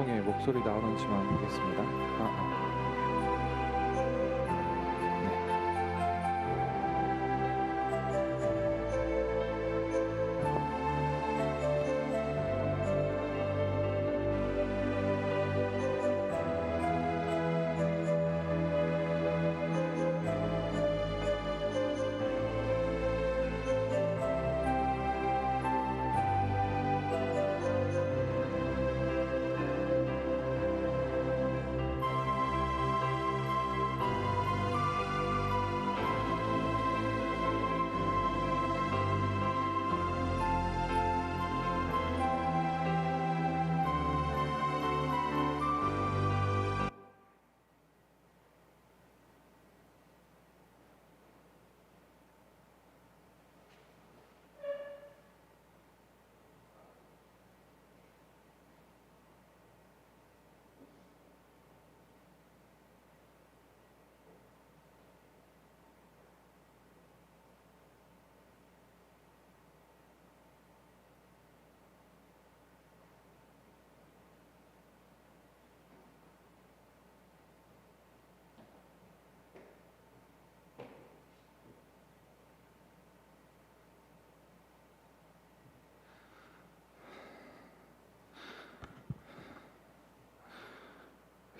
방송에 목소리 나오는지만 보겠습니다. 아,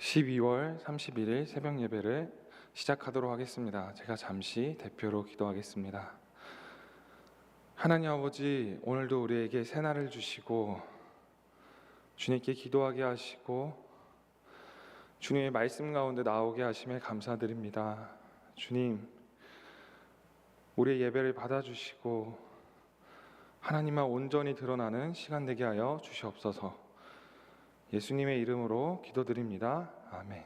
12월 31일 새벽 예배를 시작하도록 하겠습니다. 제가 잠시 대표로 기도하겠습니다. 하나님 아버지, 오늘도 우리에게 새날을 주시고 주님께 기도하게 하시고 주님의 말씀 가운데 나오게 하심에 감사드립니다. 주님, 우리의 예배를 받아주시고 하나님만 온전히 드러나는 시간 되게 하여 주시옵소서. 예수님의 이름으로 기도드립니다. 아멘.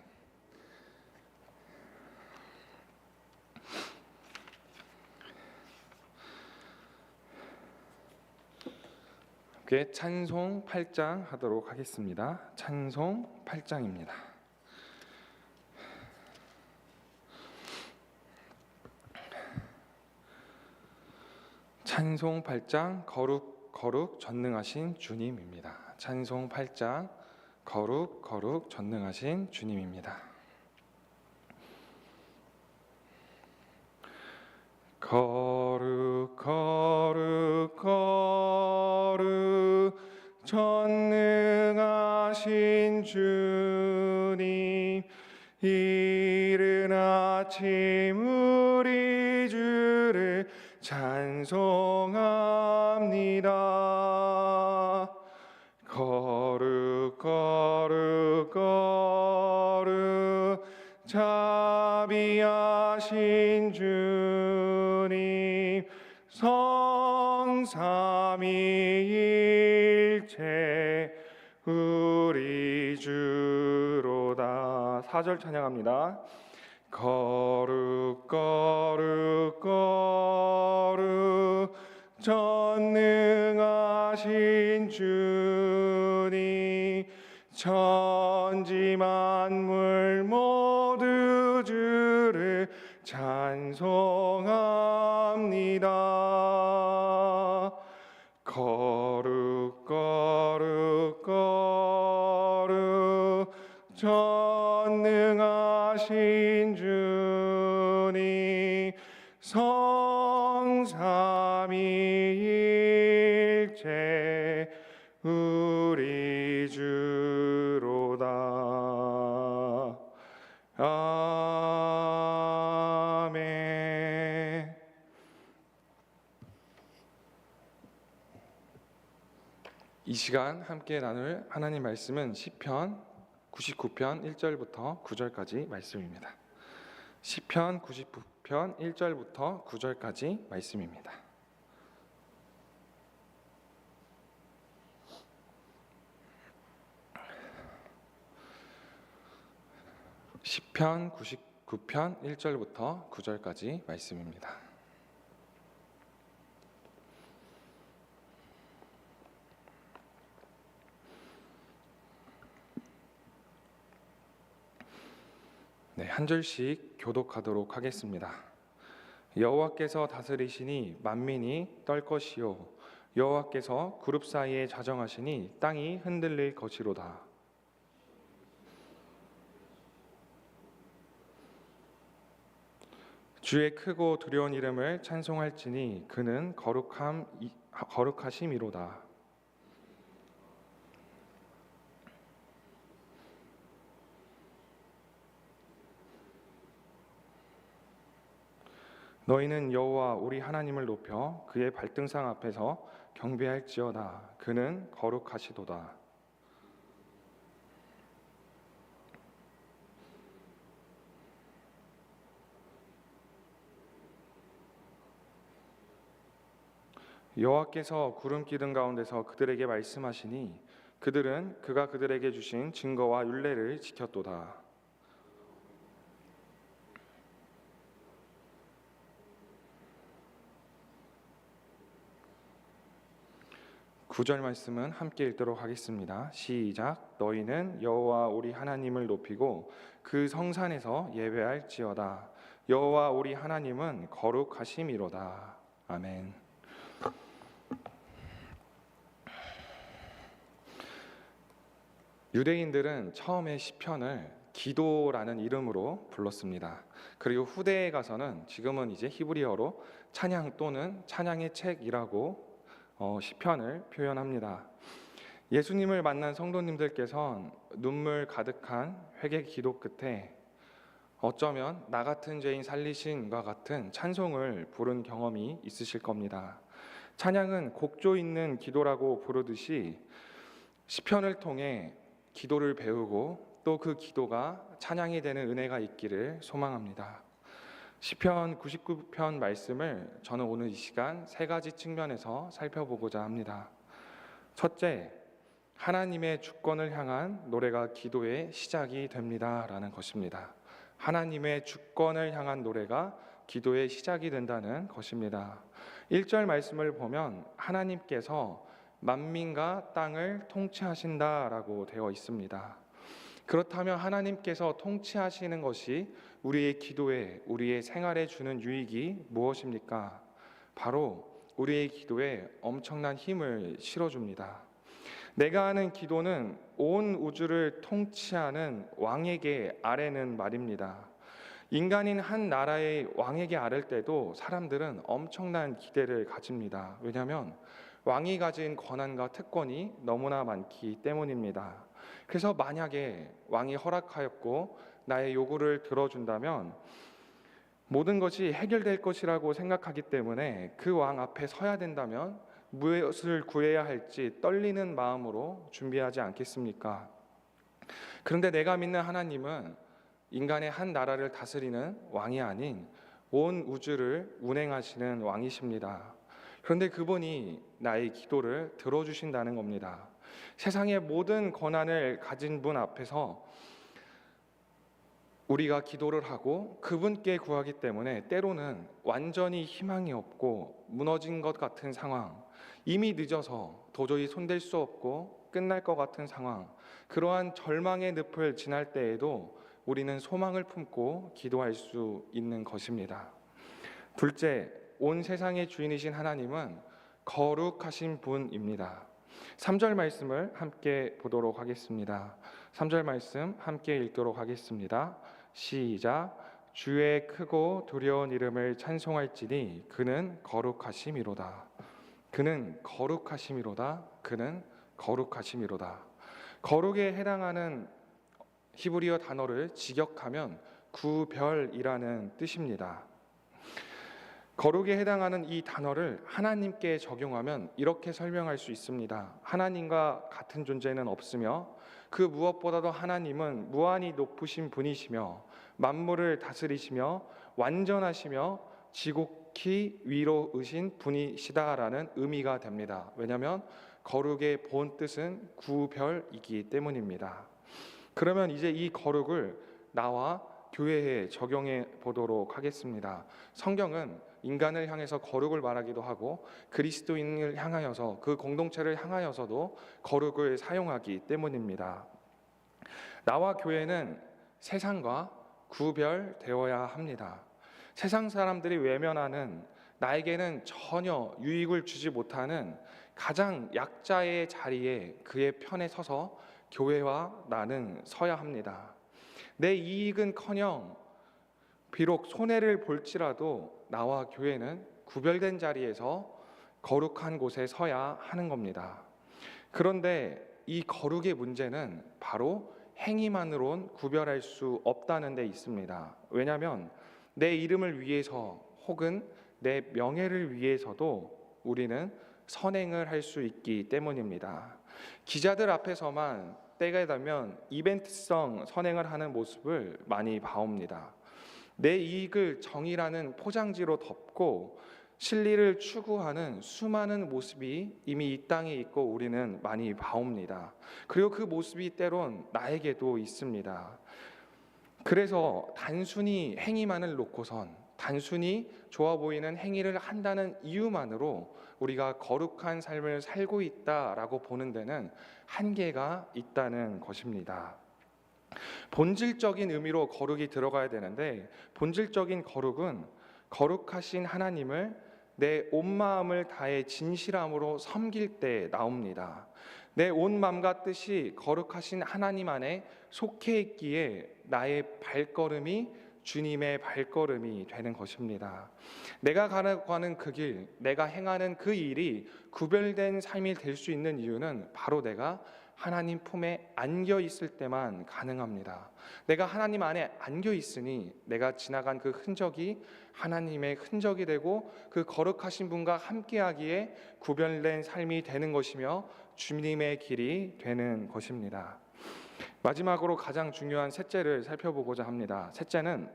함께 찬송 8장 하도록 하겠습니다. 찬송 8장입니다. 찬송 8장 거룩 거룩 전능하신 주님입니다. 찬송 8장 거룩 거룩 전능하신 주님입니다. 거룩 거룩 거룩 전능하신 주님 이른 아침 우리 주를 찬송합니다. 거룩 거룩 거룩 자비하신 주님 성삼위일체 우리 주로다 사절 찬양합니다. 거룩 거룩 거룩 전능하신 주님 천지 만물 모두 주를 찬송합니다. 거룩 거룩 거룩 전능하신 주님 시간 함께 나눌 하나님 말씀은 시편 99편 1절부터 9절까지 말씀입니다. 시편 99편 1절부터 9절까지 말씀입니다. 시편 99편 1절부터 9절까지 말씀입니다. 네, 한 절씩 교독하도록 하겠습니다. 여호와께서 다스리시니 만민이 떨 것이요 여호와께서 그룹 사이에 자정하시니 땅이 흔들릴 것이로다. 주의 크고 두려운 이름을 찬송할지니 그는 거룩함 거룩하심이로다. 너희는 여호와 우리 하나님을 높여 그의 발등상 앞에서 경배할지어다. 그는 거룩하시도다. 여호와께서 구름 기둥 가운데서 그들에게 말씀하시니 그들은 그가 그들에게 주신 증거와 율례를 지켰도다. 구절 말씀은 함께 읽도록 하겠습니다. 시작. 너희는 여호와 우리 하나님을 높이고 그 성산에서 예배할지어다. 여호와 우리 하나님은 거룩하심이로다. 아멘. 유대인들은 처음에 시편을 기도라는 이름으로 불렀습니다. 그리고 후대에 가서는 지금은 이제 히브리어로 찬양 또는 찬양의 책이라고 어, 시편을 표현합니다. 예수님을 만난 성도님들께선 눈물 가득한 회개 기도 끝에 어쩌면 나 같은 죄인 살리신과 같은 찬송을 부른 경험이 있으실 겁니다. 찬양은 곡조 있는 기도라고 부르듯이 시편을 통해 기도를 배우고 또 그 기도가 찬양이 되는 은혜가 있기를 소망합니다. 시편 99편 말씀을 저는 오늘 이 시간 세 가지 측면에서 살펴보고자 합니다. 첫째, 하나님의 주권을 향한 노래가 기도의 시작이 됩니다라는 것입니다. 하나님의 주권을 향한 노래가 기도의 시작이 된다는 것입니다. 1절 말씀을 보면 하나님께서 만민과 땅을 통치하신다라고 되어 있습니다. 그렇다면 하나님께서 통치하시는 것이 우리의 기도에, 우리의 생활에 주는 유익이 무엇입니까? 바로 우리의 기도에 엄청난 힘을 실어줍니다. 내가 하는 기도는 온 우주를 통치하는 왕에게 아뢰는 말입니다. 인간인 한 나라의 왕에게 아를 때도 사람들은 엄청난 기대를 가집니다. 왜냐하면 왕이 가진 권한과 특권이 너무나 많기 때문입니다. 그래서 만약에 왕이 허락하였고 나의 요구를 들어준다면 모든 것이 해결될 것이라고 생각하기 때문에 그 왕 앞에 서야 된다면 무엇을 구해야 할지 떨리는 마음으로 준비하지 않겠습니까? 그런데 내가 믿는 하나님은 인간의 한 나라를 다스리는 왕이 아닌 온 우주를 운행하시는 왕이십니다. 그런데 그분이 나의 기도를 들어주신다는 겁니다. 세상의 모든 권한을 가진 분 앞에서 우리가 기도를 하고 그분께 구하기 때문에 때로는 완전히 희망이 없고 무너진 것 같은 상황, 이미 늦어서 도저히 손댈 수 없고 끝날 것 같은 상황, 그러한 절망의 늪을 지날 때에도 우리는 소망을 품고 기도할 수 있는 것입니다. 둘째, 온 세상의 주인이신 하나님은 거룩하신 분입니다. 3절 말씀을 함께 보도록 하겠습니다. 3절 말씀 함께 읽도록 하겠습니다. 시작. 주의 크고 두려운 이름을 찬송할지니 그는 거룩하심이로다. 그는 거룩하심이로다. 그는 거룩하심이로다. 거룩에 해당하는 히브리어 단어를 직역하면 구별이라는 뜻입니다. 거룩에 해당하는 이 단어를 하나님께 적용하면 이렇게 설명할 수 있습니다. 하나님과 같은 존재는 없으며 그 무엇보다도 하나님은 무한히 높으신 분이시며 만물을 다스리시며 완전하시며 지극히 위로으신 분이시다라는 의미가 됩니다. 왜냐하면 거룩의 본 뜻은 구별이기 때문입니다. 그러면 이제 이 거룩을 나와 교회에 적용해 보도록 하겠습니다. 성경은 인간을 향해서 거룩을 말하기도 하고 그리스도인을 향하여서 그 공동체를 향하여서도 거룩을 사용하기 때문입니다. 나와 교회는 세상과 구별되어야 합니다. 세상 사람들이 외면하는 나에게는 전혀 유익을 주지 못하는 가장 약자의 자리에 그의 편에 서서 교회와 나는 서야 합니다. 내 이익은 커녕 비록 손해를 볼지라도 나와 교회는 구별된 자리에서 거룩한 곳에 서야 하는 겁니다. 그런데 이 거룩의 문제는 바로 행위만으론 구별할 수 없다는 데 있습니다. 왜냐하면 내 이름을 위해서 혹은 내 명예를 위해서도 우리는 선행을 할 수 있기 때문입니다. 기자들 앞에서만 때가 되면 이벤트성 선행을 하는 모습을 많이 봐옵니다. 내 이익을 정의라는 포장지로 덮고 실리를 추구하는 수많은 모습이 이미 이 땅에 있고 우리는 많이 봐옵니다. 그리고 그 모습이 때론 나에게도 있습니다. 그래서 단순히 행위만을 놓고선 단순히 좋아 보이는 행위를 한다는 이유만으로 우리가 거룩한 삶을 살고 있다라고 보는 데는 한계가 있다는 것입니다. 본질적인 의미로 거룩이 들어가야 되는데 본질적인 거룩은 거룩하신 하나님을 내 온 마음을 다해 진실함으로 섬길 때 나옵니다. 내 온 마음과 뜻이 거룩하신 하나님 안에 속해 있기에 나의 발걸음이 주님의 발걸음이 되는 것입니다. 내가 가는 그 길, 내가 행하는 그 일이 구별된 삶이 될 수 있는 이유는 바로 내가 하나님 품에 안겨 있을 때만 가능합니다. 내가 하나님 안에 안겨 있으니 내가 지나간 그 흔적이 하나님의 흔적이 되고 그 거룩하신 분과 함께하기에 구별된 삶이 되는 것이며 주님의 길이 되는 것입니다. 마지막으로 가장 중요한 셋째를 살펴보고자 합니다. 셋째는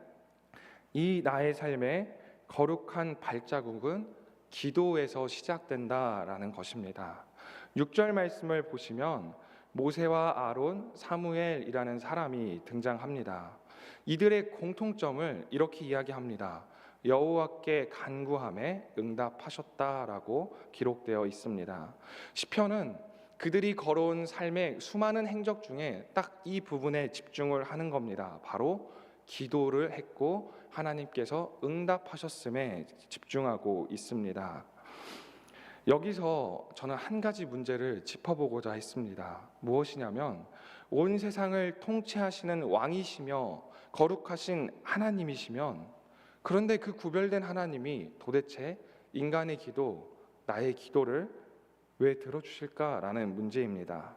이 나의 삶의 거룩한 발자국은 기도에서 시작된다라는 것입니다. 6절 말씀을 보시면 모세와 아론, 사무엘이라는 사람이 등장합니다. 이들의 공통점을 이렇게 이야기합니다. 여호와께 간구함에 응답하셨다라고 기록되어 있습니다. 시편은 그들이 걸어온 삶의 수많은 행적 중에 딱 이 부분에 집중을 하는 겁니다. 바로 기도를 했고 하나님께서 응답하셨음에 집중하고 있습니다. 여기서 저는 한 가지 문제를 짚어보고자 했습니다. 무엇이냐면 온 세상을 통치하시는 왕이시며 거룩하신 하나님이시면 그런데 그 구별된 하나님이 도대체 인간의 기도, 나의 기도를 왜 들어주실까라는 문제입니다.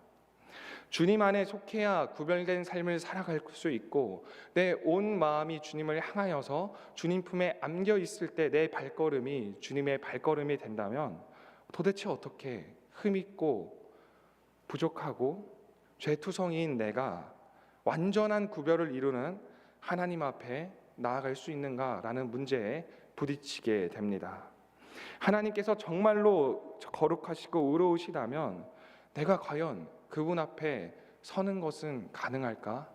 주님 안에 속해야 구별된 삶을 살아갈 수 있고 내 온 마음이 주님을 향하여서 주님 품에 안겨 있을 때 내 발걸음이 주님의 발걸음이 된다면 도대체 어떻게 흠있고 부족하고 죄투성이인 내가 완전한 구별을 이루는 하나님 앞에 나아갈 수 있는가라는 문제에 부딪히게 됩니다. 하나님께서 정말로 거룩하시고 의로우시다면 내가 과연 그분 앞에 서는 것은 가능할까?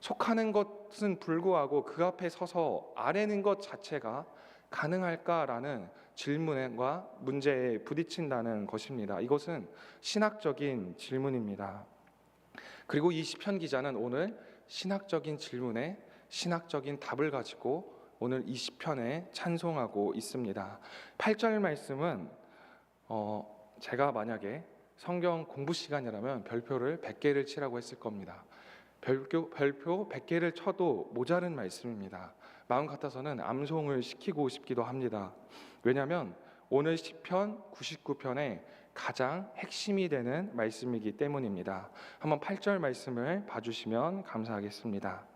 속하는 것은 불구하고 그 앞에 서서 아래는 것 자체가 가능할까라는 질문과 문제에 부딪힌다는 것입니다. 이것은 신학적인 질문입니다. 그리고 이 시편 기자는 오늘 신학적인 질문에 신학적인 답을 가지고 오늘 이 시편에 찬송하고 있습니다. 8절 말씀은 어, 제가 만약에 성경 공부 시간이라면 별표를 100개를 치라고 했을 겁니다. 별표, 별표 100개를 쳐도 모자른 말씀입니다. 마음 같아서는 암송을 시키고 싶기도 합니다. 왜냐하면 오늘 시편 99편의 가장 핵심이 되는 말씀이기 때문입니다. 한번 8절 말씀을 봐주시면 감사하겠습니다.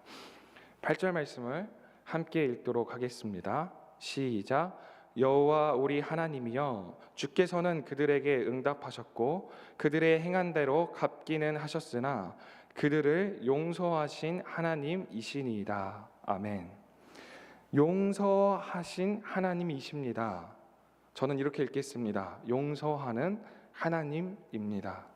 8절 말씀을 함께 읽도록 하겠습니다. 시작. 여호와 우리 하나님이여 주께서는 그들에게 응답하셨고 그들의 행한 대로 갚기는 하셨으나 그들을 용서하신 하나님이시니이다. 아멘. 용서하신 하나님이십니다. 저는 이렇게 읽겠습니다. 용서하는 하나님입니다.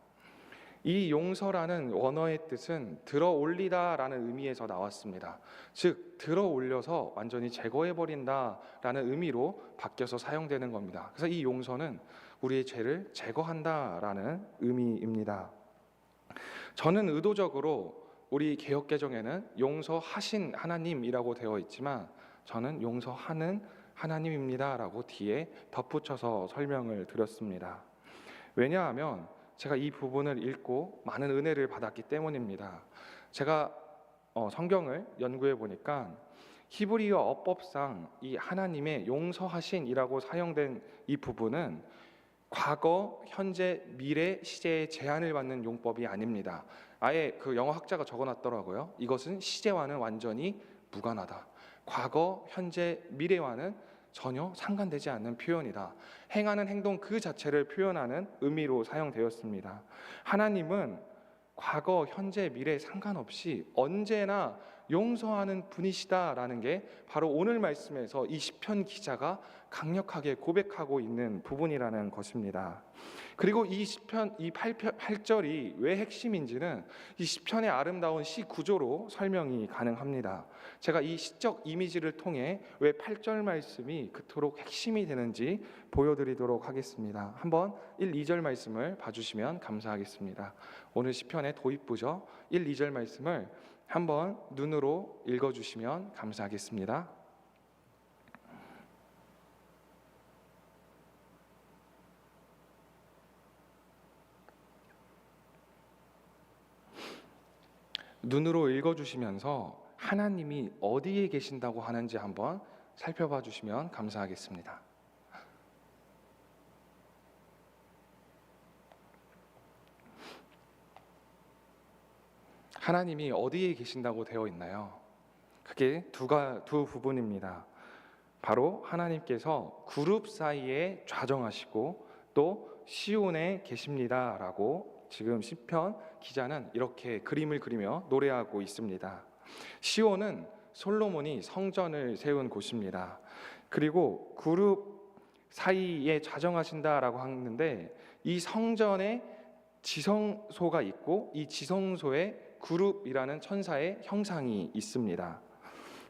이 용서라는 원어의 뜻은 들어 올리다라는 의미에서 나왔습니다. 즉 들어 올려서 완전히 제거해 버린다라는 의미로 바뀌어서 사용되는 겁니다. 그래서 이 용서는 우리의 죄를 제거한다라는 의미입니다. 저는 의도적으로 우리 개혁 개정에는 용서하신 하나님이라고 되어 있지만 저는 용서하는 하나님입니다라고 뒤에 덧붙여서 설명을 드렸습니다. 왜냐하면 제가 이 부분을 읽고 많은 은혜를 받았기 때문입니다. 제가 어, 성경을 연구해 보니까 히브리어 어법상 이 하나님의 용서하신이라고 사용된 이 부분은 과거, 현재, 미래 시제의 제한을 받는 용법이 아닙니다. 아예 그 영어 학자가 적어놨더라고요. 이것은 시제와는 완전히 무관하다. 과거, 현재, 미래와는 전혀 상관되지 않는 표현이다. 행하는 행동 그 자체를 표현하는 의미로 사용되었습니다. 하나님은 과거, 현재, 미래 상관없이 언제나 용서하는 분이시다라는 게 바로 오늘 말씀에서 이 시편 기자가 강력하게 고백하고 있는 부분이라는 것입니다. 그리고 이 시편 이 8절이 왜 핵심인지는 이 시편의 아름다운 시 구조로 설명이 가능합니다. 제가 이 시적 이미지를 통해 왜 8절 말씀이 그토록 핵심이 되는지 보여 드리도록 하겠습니다. 한번 1, 2절 말씀을 봐 주시면 감사하겠습니다. 오늘 시편의 도입부죠. 1, 2절 말씀을 한번 눈으로 읽어주시면 감사하겠습니다. 눈으로 읽어주시면서 하나님이 어디에 계신다고 하는지 한번 살펴봐 주시면 감사하겠습니다. 하나님이 어디에 계신다고 되어 있나요? 그게 두가 두 부분입니다. 바로 하나님께서 그룹 사이에 좌정하시고 또 시온에 계십니다라고 지금 시편 기자는 이렇게 그림을 그리며 노래하고 있습니다. 시온은 솔로몬이 성전을 세운 곳입니다. 그리고 그룹 사이에 좌정하신다라고 하는데 이 성전에 지성소가 있고 이 지성소에 그룹이라는 천사의 형상이 있습니다.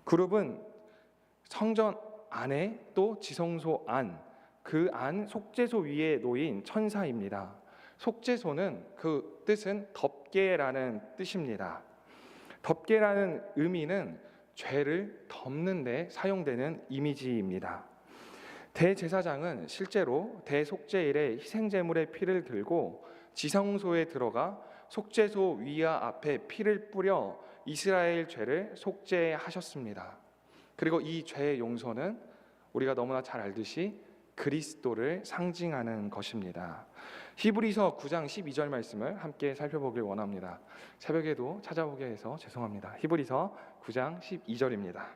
그룹은 성전 안에 또 지성소 안, 그 안 속죄소 위에 놓인 천사입니다. 속죄소는 그 뜻은 덮개라는 뜻입니다. 덮개라는 의미는 죄를 덮는 데 사용되는 이미지입니다. 대제사장은 실제로 대속죄일에 희생제물의 피를 들고 지성소에 들어가 속죄소 위와 앞에 피를 뿌려 이스라엘 죄를 속죄하셨습니다. 그리고 이 죄의 용서는 우리가 너무나 잘 알듯이 그리스도를 상징하는 것입니다. 히브리서 9장 12절 말씀을 함께 살펴보길 원합니다. 새벽에도 찾아보게 해서 죄송합니다. 히브리서 9장 12절입니다.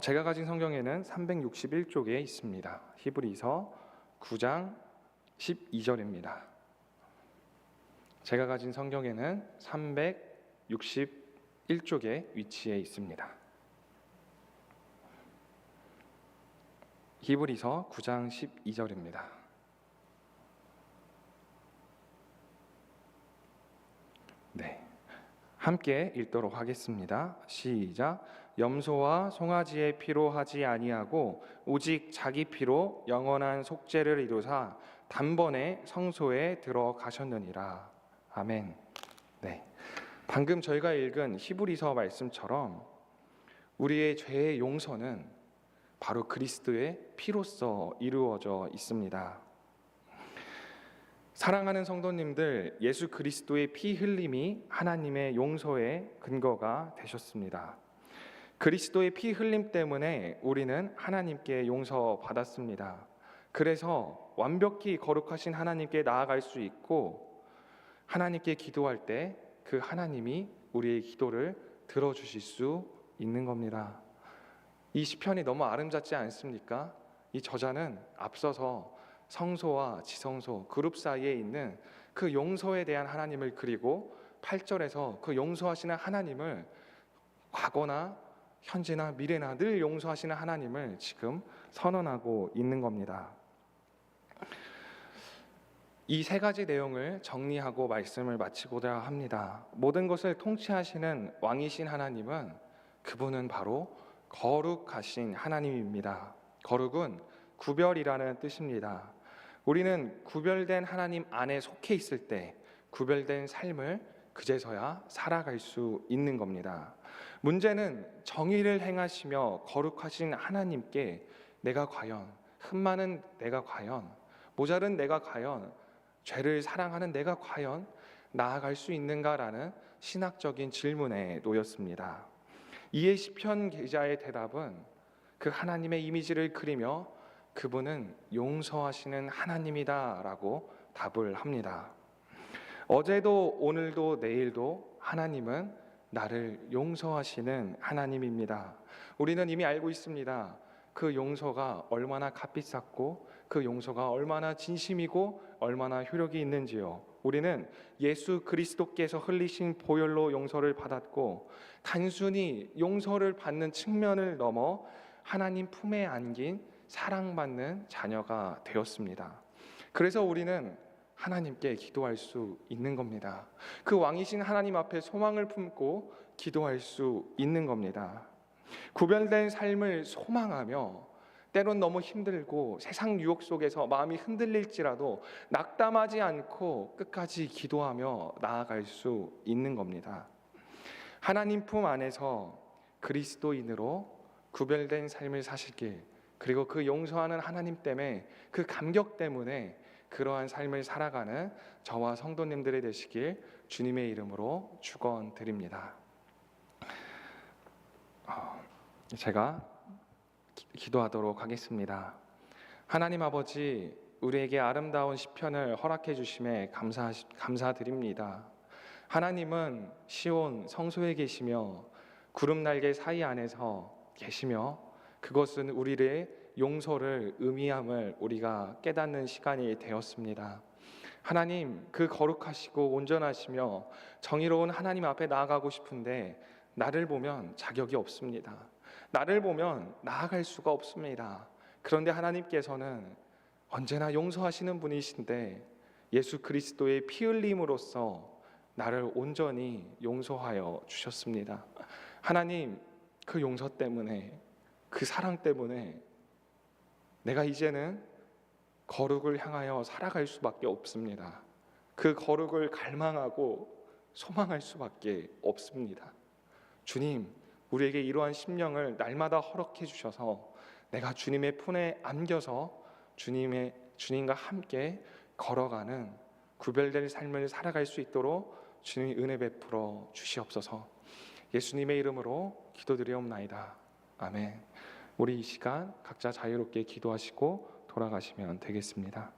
제가 가진 성경에는 361쪽에 있습니다. 히브리서 9장 12절입니다. 제가 가진 성경에는 361쪽에 위치해 있습니다. 히브리서 9장 12절입니다. 네. 함께 읽도록 하겠습니다. 시작. 염소와 송아지의 피로 하지 아니하고 오직 자기 피로 영원한 속죄를 이루사 단번에 성소에 들어가셨느니라. 아멘. 네. 방금 저희가 읽은 히브리서 말씀처럼 우리의 죄의 용서는 바로 그리스도의 피로써 이루어져 있습니다. 사랑하는 성도님들, 예수 그리스도의 피 흘림이 하나님의 용서의 근거가 되셨습니다. 그리스도의 피 흘림 때문에 우리는 하나님께 용서받았습니다. 그래서 완벽히 거룩하신 하나님께 나아갈 수 있고 하나님께 기도할 때 그 하나님이 우리의 기도를 들어주실 수 있는 겁니다. 이 시편이 너무 아름답지 않습니까? 이 저자는 앞서서 성소와 지성소 그룹 사이에 있는 그 용서에 대한 하나님을 그리고 8절에서 그 용서하시는 하나님을 과거나 현재나 미래나 늘 용서하시는 하나님을 지금 선언하고 있는 겁니다. 이 세 가지 내용을 정리하고 말씀을 마치고자 합니다. 모든 것을 통치하시는 왕이신 하나님은 그분은 바로 거룩하신 하나님입니다. 거룩은 구별이라는 뜻입니다. 우리는 구별된 하나님 안에 속해 있을 때 구별된 삶을 그제서야 살아갈 수 있는 겁니다. 문제는 정의를 행하시며 거룩하신 하나님께 내가 과연 흠 많은 내가 과연 모자른 내가 과연 죄를 사랑하는 내가 과연 나아갈 수 있는가라는 신학적인 질문에 놓였습니다. 이에 시편 기자의 대답은 그 하나님의 이미지를 그리며 그분은 용서하시는 하나님이다라고 답을 합니다. 어제도 오늘도 내일도 하나님은 나를 용서하시는 하나님입니다. 우리는 이미 알고 있습니다. 그 용서가 얼마나 값비쌌고 그 용서가 얼마나 진심이고 얼마나 효력이 있는지요. 우리는 예수 그리스도께서 흘리신 보혈로 용서를 받았고 단순히 용서를 받는 측면을 넘어 하나님 품에 안긴 사랑받는 자녀가 되었습니다. 그래서 우리는 하나님께 기도할 수 있는 겁니다. 그 왕이신 하나님 앞에 소망을 품고 기도할 수 있는 겁니다. 구별된 삶을 소망하며 때론 너무 힘들고 세상 유혹 속에서 마음이 흔들릴지라도 낙담하지 않고 끝까지 기도하며 나아갈 수 있는 겁니다. 하나님 품 안에서 그리스도인으로 구별된 삶을 사시길 그리고 그 용서하는 하나님 때문에 그 감격 때문에 그러한 삶을 살아가는 저와 성도님들이 되시길 주님의 이름으로 축원드립니다. 어, 제가 기- 기도하도록 하겠습니다. 하나님 아버지, 우리에게 아름다운 시편을 허락해 주심에 감사 감사드립니다. 하나님은 시온 성소에 계시며 구름 날개 사이 안에서 계시며 그것은 우리의 용서를 의미함을 우리가 깨닫는 시간이 되었습니다. 하나님, 그 거룩하시고 온전하시며 정의로운 하나님 앞에 나아가고 싶은데 나를 보면 자격이 없습니다. 나를 보면 나아갈 수가 없습니다. 그런데 하나님께서는 언제나 용서하시는 분이신데 예수 그리스도의 피 흘림으로써 나를 온전히 용서하여 주셨습니다. 하나님, 그 용서 때문에 그 사랑 때문에 내가 이제는 거룩을 향하여 살아갈 수밖에 없습니다. 그 거룩을 갈망하고 소망할 수밖에 없습니다. 주님, 우리에게 이러한 심령을 날마다 허락해 주셔서 내가 주님의 품에 안겨서 주님의 주님과 함께 걸어가는 구별된 삶을 살아갈 수 있도록 주님이 은혜 베풀어 주시옵소서. 예수님의 이름으로 기도드리옵나이다. 아멘. 우리 이 시간 각자 자유롭게 기도하시고 돌아가시면 되겠습니다.